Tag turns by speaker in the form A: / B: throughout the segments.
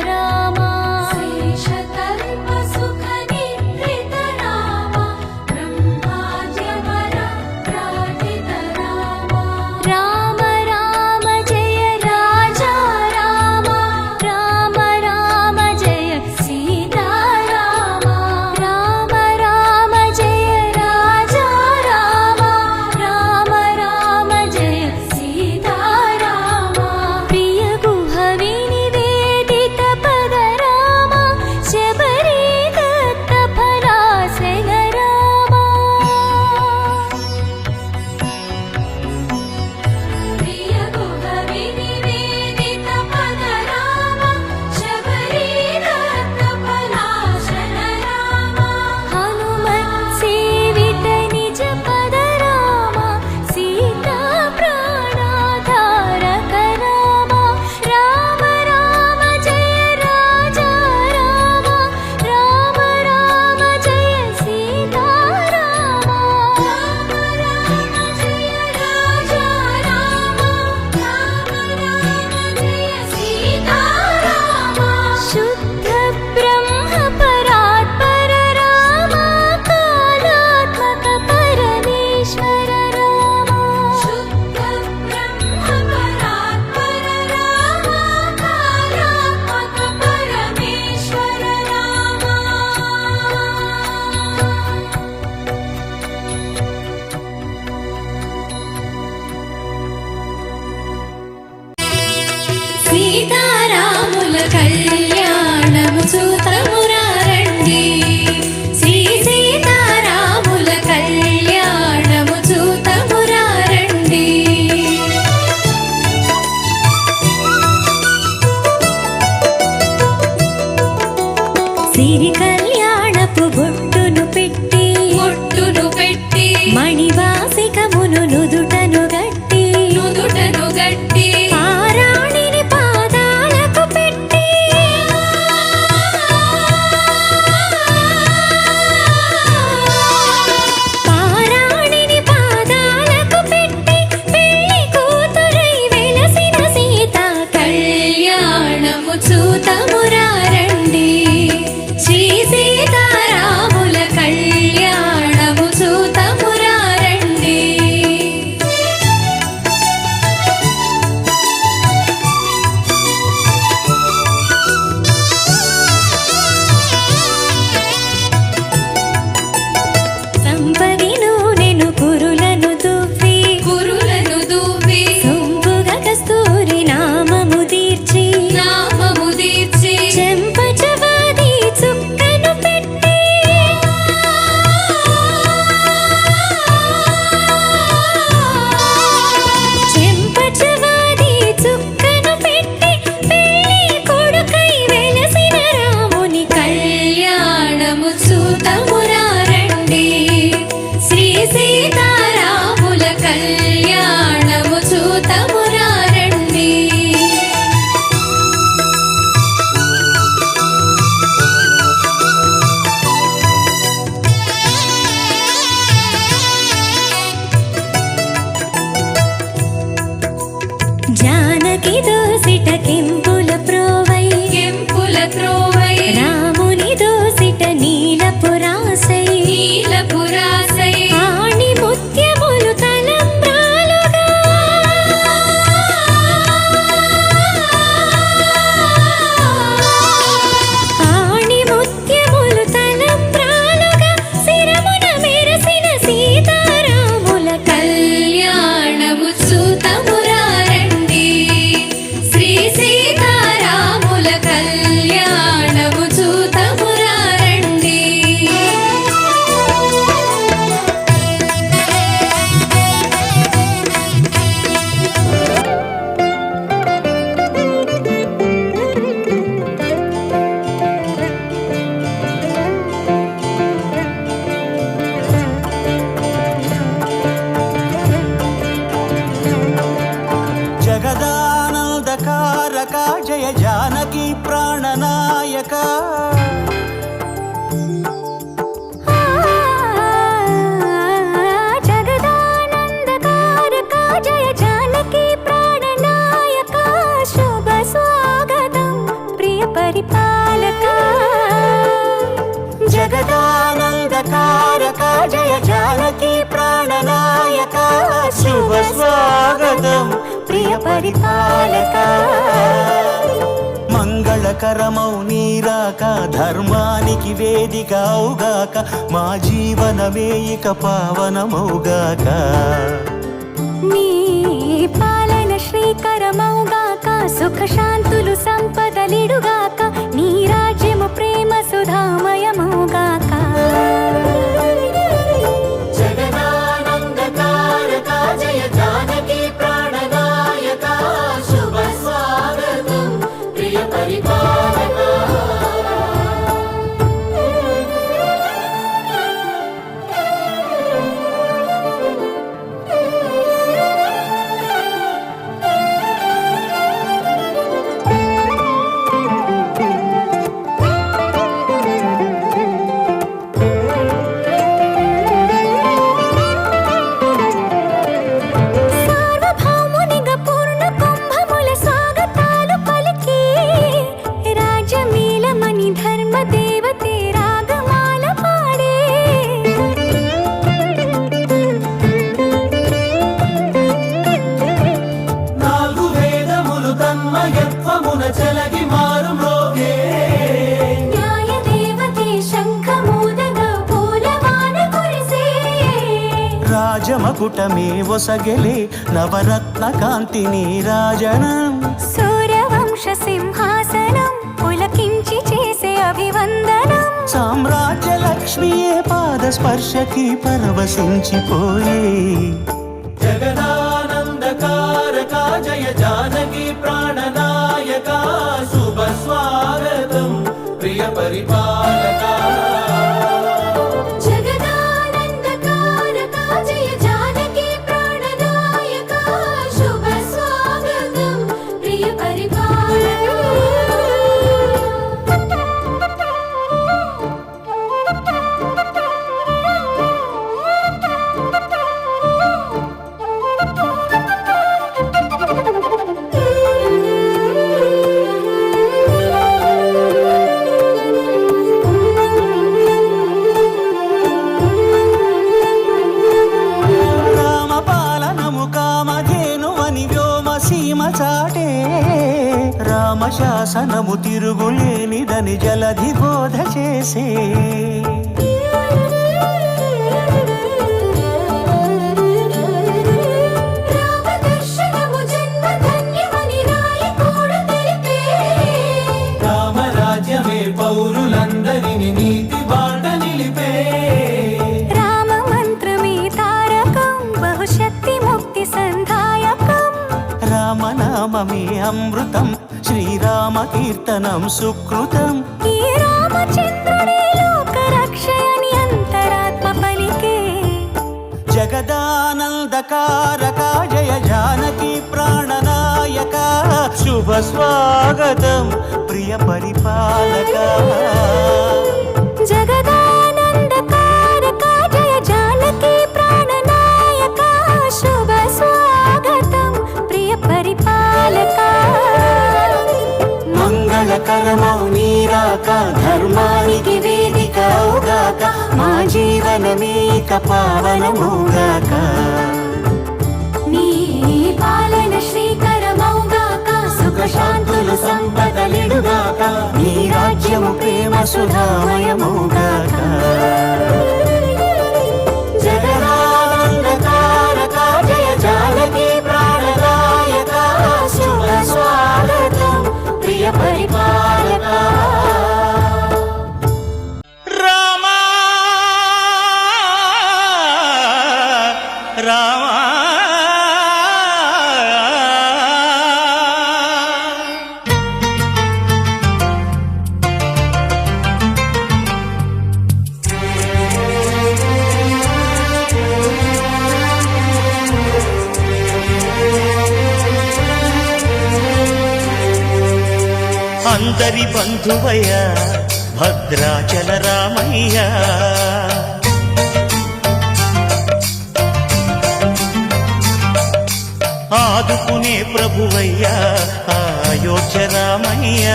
A: राम సీతారాముల జానకి
B: ప్రాణనాయక
A: శుభ స్వాగతం ప్రియ పరిపాలక.
B: మంగళకరమౌ నీరాక ధర్మానికి వేదిక అవుగాక మా జీవనమే ఇక పావనమౌగాక.
A: నీ పాలన శ్రీకరమౌగాక సుఖ శాంతులు సంపదలిడుగాక నీ రాజ్యము ప్రేమ సుధామయమౌగాక.
B: రాజమకుటమే ఒసగెలే నవరత్న కాంతిని రాజనం.
A: సూర్యవంశ సింహాసనం పులకించి చేసే అభివందనం.
B: సామ్రాజ్య లక్ష్మియే పాద స్పర్శకి పరవశించిపోయే. జగదానందకారక జయ జానకి ప్రాణనాయక శుభ స్వాగతం ప్రియ పరిపాలక. కీర్తనం సుకృతం.
A: ఈ రామచంద్రుడే లోక రక్షయని అంతరాత్మ పలికే.
B: జగదానందకారక జయ జానకి ప్రాణనాయక శుభ స్వాగతం ప్రియ పరిపాలక. మంగళకరమౌ నీరాక ధర్మానికి వేదిక అవుగాక మా జీవనమేక పావనమౌగాక
A: నీ పాలన శ్రీకరమౌగాక సుఖ శాంతులు సంపదలిడుగాక
B: నీ రాజ్యము ప్రేమ సుధామయమౌగాక అందరి బంధువయ భద్రాచల రామయ్య. ఆదుకునే ప్రభువయ్యా అయోధ్య రామయ్య.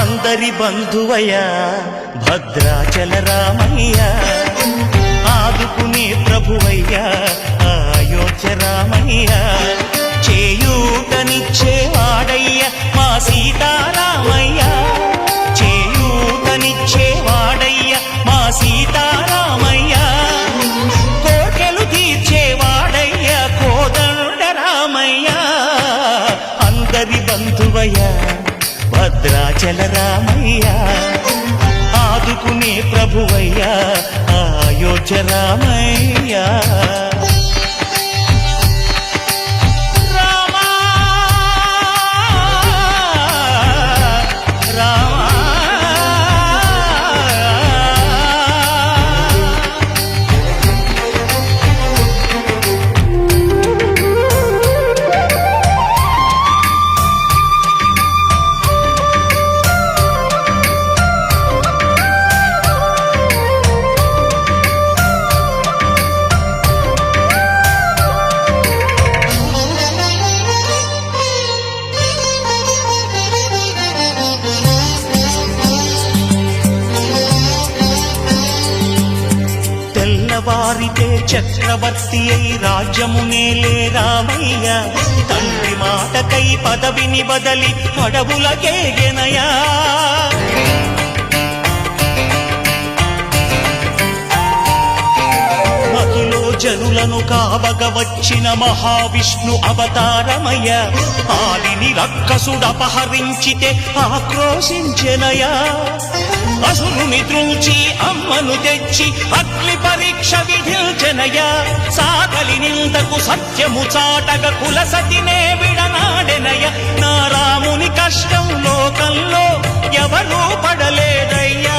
B: అందరి బంధువయ భద్రాచల రామయ్య. ప్రభువయ్యా అయోధ్య రామయ్య. చేయూతనిచ్చేవాడయ్య మా సీతారామయ్య. చేయూతనిచ్చేవాడయ్య మా సీతారామయ్య. కోటెలు తీర్చేవాడయ్య కోదండ రామయ్య. అందరి బంధువయ్య భద్రాచల రామయ్య. ఆదుకునే ప్రభువయ్యా అయోధ్య రామయ్యా. మారితే చక్రవర్తి అయి రాజ్యమునే రామయ్య. తండ్రి మాటకై పదవిని బదలి అడవులకే గెనయా జనులను కావగ వచ్చిన మహావిష్ణు అవతారమయ్య. ఆలిని రక్కసుడపహరించితే ఆక్రోశించెనయా అసురుని త్రుంచి అమ్మను తెచ్చి అగ్ని పరీక్ష విధించెనయా సాగలి నిందకు సత్యము చాటగ కులసతినే విడనాడెనయ నా రాముని కష్టం లోకంలో ఎవరూ పడలేదయ్యా.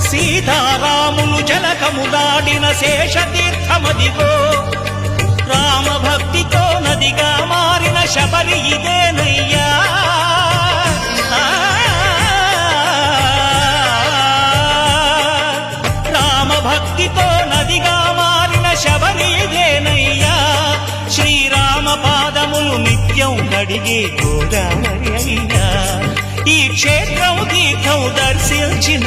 B: సీతారాములు జనకము జనకములాడిన శేషతీర్థమదిగో. రామ భక్తితో నదిగా మారిన శబరి ఇదేనయ్యా. ఆ, రామ భక్తితో నదిగా మారిన శబరి ఇదేనయ్యా. శ్రీరామ పాదములు నిత్యం కడిగే గోదావరి అయ్యా. ఈ క్షేత్రం తీర్థం దర్శించిన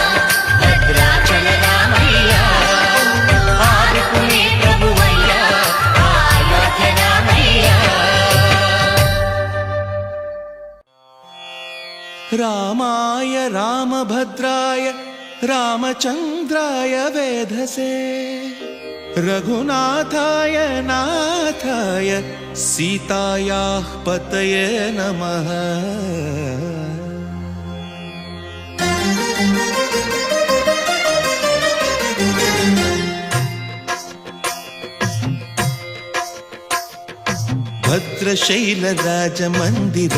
C: రామాయ రామభద్రాయ రామచంద్రాయ వేధసే. రఘునాథాయ నాథాయ సీతాయాః పతయే నమః. భద్రశైలరాజమందిర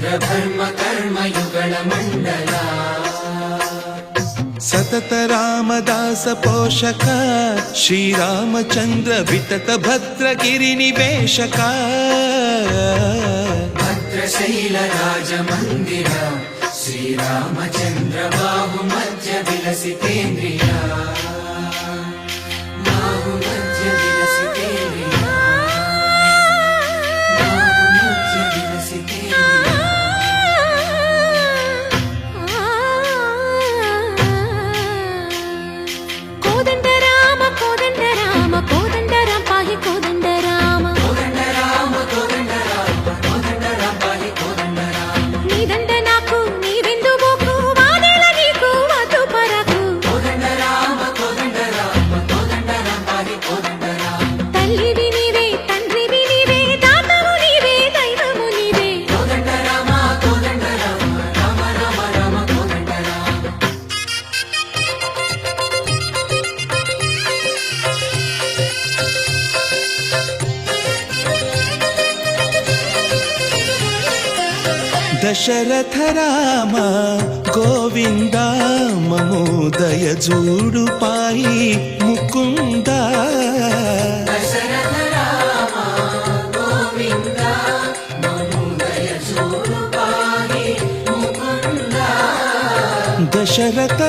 D: శ్రీరామచంద్ర ధర్మ కర్మ యుగళ మండల
C: సతత రామదాస పోషక శ్రీరామచంద్ర వితత భద్రగిరి నివేశక దశరథ రామ గోవింద మమోదయ జూడు పాయి ముకుంద.
D: దశరథ